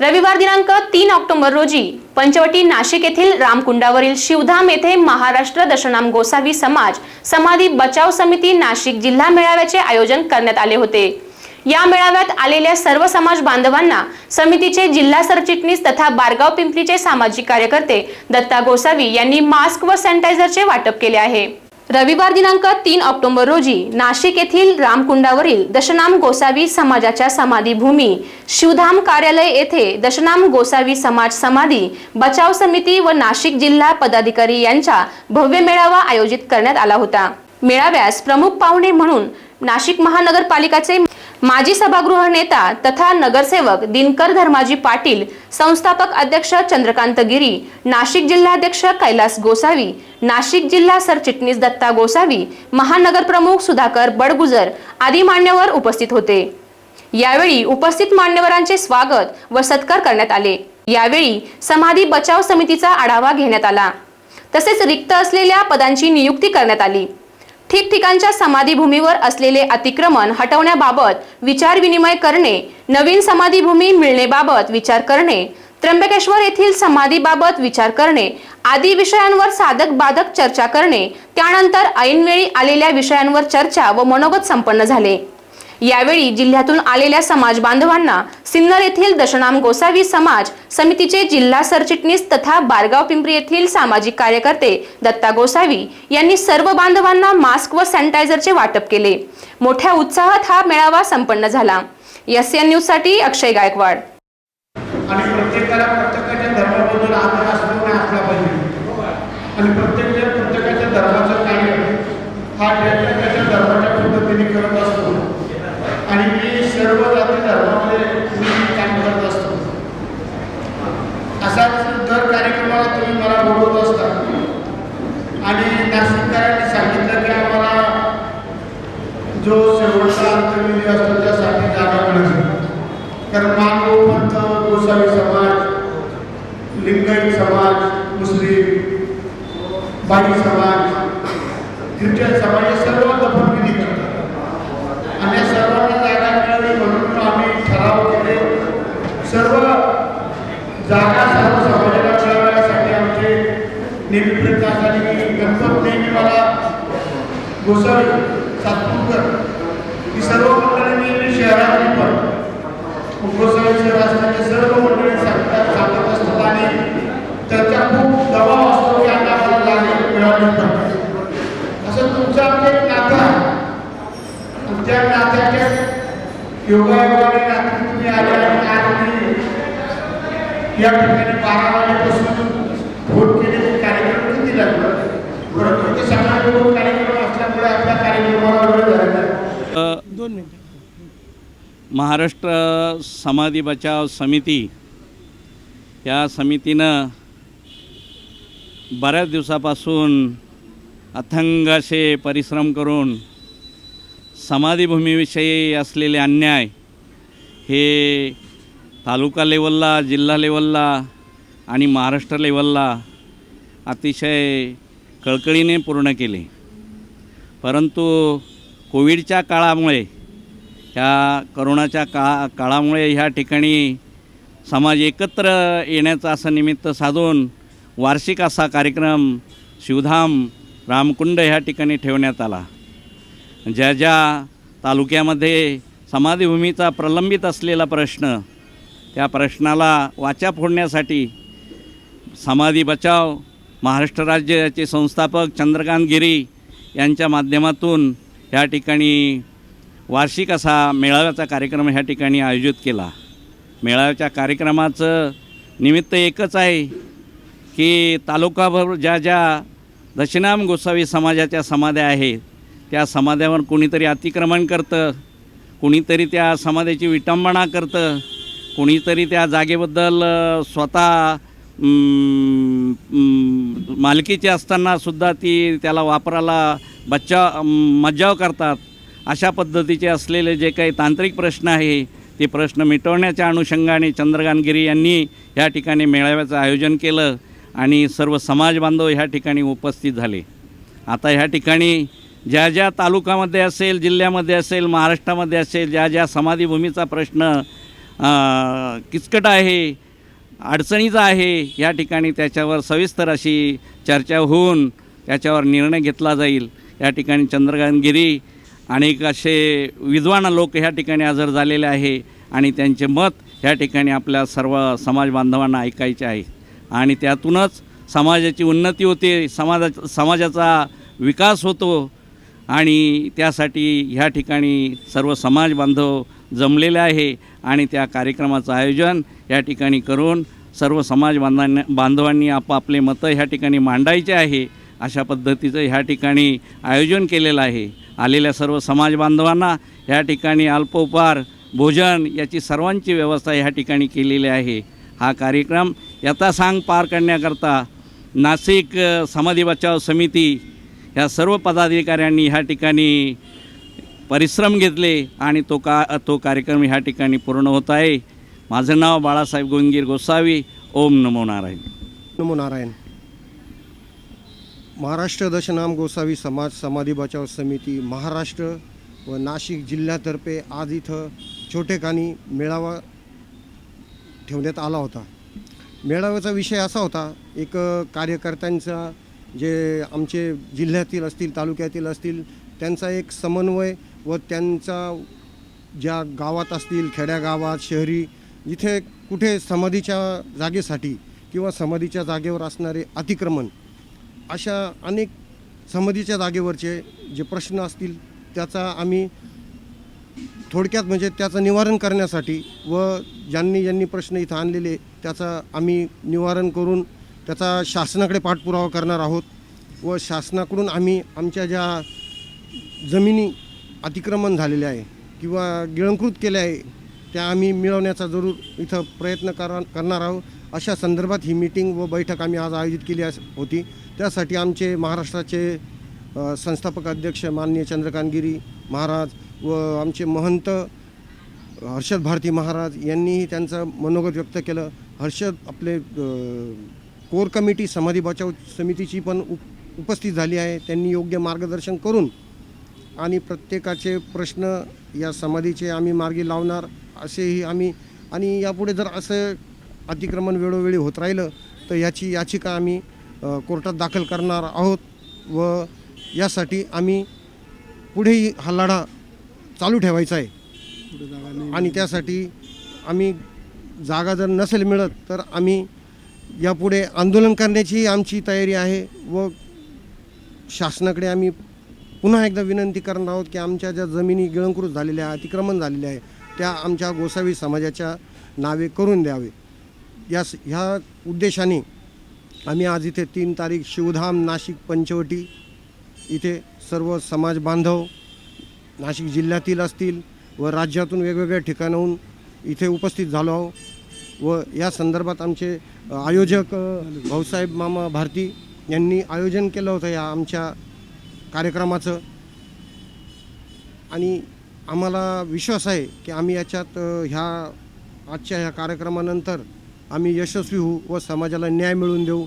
रविवार दिनांक तीन ऑक्टोबर रोजी पंचवटी नाशिक येथील रामकुंडावरील शिवधाम येथे महाराष्ट्र दशनाम गोसावी समाज समाधी बचाव समिती नाशिक जिल्हा मेळाव्याचे आयोजन करण्यात आले होते. या मेळाव्यात आलेल्या सर्व समाज बांधवांना समितीचे जिल्हा सरचिटणीस तथा बारगाव पिंपरीचे सामाजिक कार्यकर्ते दत्ता गोसावी यांनी मास्क व सॅनिटायझरचे वाटप केले आहे. रविवार दिनांक तीन ऑक्टोबर रोजी नाशिक येथील रामकुंडावरील दशनाम गोसावी समाजाच्या समाधीभूमी शिवधाम कार्यालय येथे दशनाम गोसावी समाज समाधी बचाव समिती व नाशिक जिल्हा पदाधिकारी यांचा भव्य मेळावा आयोजित करण्यात आला होता. मेळाव्यास प्रमुख पाहुणे म्हणून नाशिक महानगरपालिकाचे माजी सभागृह नेता तथा नगरसेवक दिनकर धर्माजी पाटील संस्थापक अध्यक्ष चंद्रकांत गिरी नाशिक जिल्हाध्यक्ष कैलास गोसावी नाशिक जिल्हा सरचिटणीस दत्ता गोसावी महानगर प्रमुख सुधाकर बडगुजर आदी मान्यवर उपस्थित होते. यावेळी उपस्थित मान्यवरांचे स्वागत व सत्कार करण्यात आले. यावेळी समाधी बचाव समितीचा आढावा घेण्यात आला. तसेच रिक्त असलेल्या पदांची नियुक्ती करण्यात आली. ठिकठिकाणच्या समाधीभूमीवर असलेले अतिक्रमण हटवण्याबाबत विचार विनिमय करणे नवीन समाधीभूमी मिळणेबाबत विचार करणे त्र्यंबकेश्वर येथील समाधीबाबत विचार करणे आदी विषयांवर साधक बाधक चर्चा करणे त्यानंतर ऐनवेळी आलेल्या विषयांवर चर्चा व मनोगत संपन्न झाले. यावेळी जिल्ह्यातून आलेल्या समाज बांधवांना सिन्नर येथील दशनाम गोसावी समाज समितीचे जिल्हा सरचिटणीस तथा बारगाव पिंपरी येथील सामाजिक कार्यकर्ते दत्ता गोसावी यांनी सर्व बांधवांना मास्क व सॅनिटायझरचे वाटप केले. मोठ्या उत्साहात हा मेळावा संपन्न झाला. एस एन न्यूजसाठी अक्षय गायकवाड. आणि प्रत्येकाला प्रत्येकाच्या धर्माबद्दल आदर असतो असला पाहिजे. आणि प्रत्येक जण प्रत्येकाच्या धर्माचं कार्य हा त्याच्या त्याच्या धर्माच्या पद्धतीने करत असतो आणि मी सर्व जाती धर्मामध्ये मी काम करत असतो असाच दर कार्यक्रमाला तुम्ही मला बोलवत असता आणि नाशिककरांनी सांगितलं की आम्हाला जो शेवटचा अंतर्विधी असतो त्यासाठी जागा मिळाली कारण मानव पंथ गोसावी समाज लिंगायत समाज मुस्लिम बाई समाज ख्रिश्चन समाज हे सर्व दफनविधी करतात आणि या सर्वांना जागा मिळावी म्हणून आम्ही ठराव केले सर्व जागा सर्व समाजाला मिळाव्यासाठी आमचे नेहमी प्रयत्न असतात गणपत नेहमी मला गोसावी सातपूरकर ही सर्व मंडळी नेहमी शहरातली पण गोसावीचे राष्ट्राचे सर्व मंडळी सांगतात सांगत असतात आणि त्याचा खूप दबाव असतो की आता मला लागेल मिळाली असं तुमचं आमचं एक नातं आहे. त्या नात्याच्या योगायोगाने नाते तुम्ही आले आणि आज या ठिकाणी बारा वाजेपासून फोन केले. किती लागला परंतु ते सकाळी दोन कार्यक्रम असल्यामुळे आपल्या कार्यक्रमाला वेळ झालेला आहे अ, महाराष्ट्र समाधी बचाव समिती या समितीनं बऱ्याच दिवसापासून अथंग असे परिश्रम करून समाधीभूमीविषयी असलेले अन्याय हे तालुका लेवलला जिल्हा लेवलला आणि महाराष्ट्र लेवलला अतिशय कळकळीने पूर्ण केले. परंतु कोविडच्या काळामुळे ह्या करोनाच्या का काळामुळे ह्या ठिकाणी समाज एकत्र येण्याचं असं निमित्त साधून वार्षिक असा कार्यक्रम शिवधाम रामकुंड ह्या ठिकाणी ठेवण्यात आला. ज्या ज्या तालुक्यामध्ये समाधीभूमीचा प्रलंबित असलेला प्रश्न त्या प्रश्नाला वाचा फोडण्यासाठी समाधी बचाव महाराष्ट्र राज्याचे संस्थापक चंद्रकांत गिरी यांच्या माध्यमातून ह्या ठिकाणी वार्षिक असा मेळाव्याचा कार्यक्रम ह्या ठिकाणी आयोजित केला. मेळाव्याच्या कार्यक्रमाचं निमित्त एकच आहे की तालुकाभर ज्या ज्या दशनाम गोसावी समाजाच्या समाध्या आहेत त्या समाध्यावर कोणीतरी अतिक्रमण करतं कुणीतरी त्या समाध्याची विटंबना करतं कुणीतरी त्या जागेबद्दल स्वतः अम, असताना मालकीची असतानासुद्धा ती त्याला वापराला बच्चा मज्जाव करतात. अशा पद्धतीचे असलेले जे काही तांत्रिक प्रश्न आहे ते प्रश्न मिटवण्याच्या अनुषंगाने चंद्रकांतगिरी यांनी ह्या ठिकाणी मेळाव्याचं आयोजन केलं आणि सर्व समाज बांधव ह्या ठिकाणी उपस्थित झाले. आता ह्या ठिकाणी ज्या ज्या तालुक्यामध्ये असेल जिल्ह्यामध्ये असेल महाराष्ट्रामध्ये असेल ज्या ज्या समाधीभूमीचा प्रश्न किचकट आहे अडचणीचं आहे. या ठिकाणी त्याच्यावर सविस्तर अशी चर्चा होऊन त्याच्यावर निर्णय घेतला जाईल. या ठिकाणी चंद्रकांतगिरी अनेक असे विद्वान लोक ह्या ठिकाणी हजर झालेले आहे आणि त्यांचे मत ह्या ठिकाणी आपल्या सर्व समाज बांधवांना ऐकायचे आहे. आणि त्यातूनच समाजाची उन्नती होते समाजा समाजाचा विकास होतो आणि त्यासाठी ह्या ठिकाणी सर्व समाज बांधव जमलेले आहे आणि त्या कार्यक्रमाचं आयोजन या ठिकाणी करून सर्व समाज बांधांना बांधवांनी आपापले मतं ह्या ठिकाणी मांडायचे आहे अशा पद्धतीचं ह्या ठिकाणी आयोजन केलेलं आहे. आलेल्या सर्व समाज बांधवांना ह्या ठिकाणी अल्पोपहार भोजन याची सर्वांची व्यवस्था ह्या ठिकाणी केलेली आहे. हा कार्यक्रम यथासांग पार करण्याकरता नाशिक समाधी बचाव समिती ह्या सर्व पदाधिकाऱ्यांनी ह्या ठिकाणी परिश्रम घेतले आणि तो का तो कार्यक्रम ह्या ठिकाणी पूर्ण होत आहे. माझं नाव बाळासाहेब गोंगीर गोसावी. ओम नमो नारायण. नमो नारायण. महाराष्ट्र दशनाम गोसावी समाज समाधी बचाव समिती महाराष्ट्र व नाशिक जिल्ह्यातर्फे आज इथं छोटेखानी मेळावा ठेवण्यात आला होता. मेळाव्याचा विषय असा होता एक कार्यकर्त्यांचा जे आमचे जिल्ह्यातील असतील तालुक्यातील असतील त्यांचा एक समन्वय व त्यांचा ज्या गावात असतील खेड्यागावात शहरी जिथे कुठे समाधीच्या जागेसाठी किंवा समाधीच्या जागेवर असणारे अतिक्रमण अशा अनेक समाधीच्या जागेवरचे जे प्रश्न असतील त्याचा आम्ही थोडक्यात म्हणजे त्याचं निवारण करण्यासाठी व ज्यांनी ज्यांनी प्रश्न इथं आणलेले त्याचा आम्ही निवारण करून त्याचा शासनाकडे पाठपुरावा करणार आहोत व शासनाकडून आम्ही आमच्या ज्या जमिनी अतिक्रमण झालेल्या आहे किंवा गिळंकृत केल्या आहे त्या आम्ही मिळवण्याचा जरूर इथं प्रयत्न करा करणार आहोत. अशा संदर्भात ही मीटिंग व बैठक आम्ही आज आयोजित केली अस- होती. त्यासाठी आमचे महाराष्ट्राचे संस्थापक अध्यक्ष माननीय चंद्रकांत गिरी महाराज व आमचे महंत हर्षद भारती महाराज यांनीही त्यांचं मनोगत व्यक्त केलं. हर्षद आपले कोर कमिटी समाधी बचाव समितीची पण उप उपस्थित झाली आहे. त्यांनी योग्य मार्गदर्शन करून आणि प्रत्येकाचे प्रश्न या समाधीचे आम्ही मार्गी लावणार. असेही आम्ही आणि यापुढे जर असं अतिक्रमण वेळोवेळी होत राहिलं तर याची याचिका आम्ही कोर्टात दाखल करणार आहोत व यासाठी आम्ही पुढेही हा लढा चालू ठेवायचा आहे. आणि त्यासाठी आम्ही जागा जर नसेल मिळत तर आम्ही यापुढे आंदोलन करण्याची आमची तयारी आहे व शासनाकडे आम्ही पुन्हा एकदा विनंती करणार आहोत की आमच्या ज्या जमिनी गिळंकृत झालेल्या आहे अतिक्रमण झालेल्या आहे त्या आमच्या गोसावी समाजाच्या नावे करून द्यावे. या ह्या उद्देशाने आम्ही आज इथे तीन तारीख शिवधाम नाशिक पंचवटी इथे सर्व समाज बांधव नाशिक जिल्ह्यातील असतील व राज्यातून वेगवेगळ्या ठिकाणाहून इथे उपस्थित झालो आहोत. व या संदर्भात आमचे आयोजक भाऊसाहेब मामा भारती यांनी आयोजन केलं होतं या आमच्या कार्यक्रमाचं. आणि आम्हाला विश्वास आहे की आम्ही याच्यात ह्या आजच्या ह्या कार्यक्रमानंतर आम्ही यशस्वी होऊ व समाजाला न्याय मिळवून देऊ.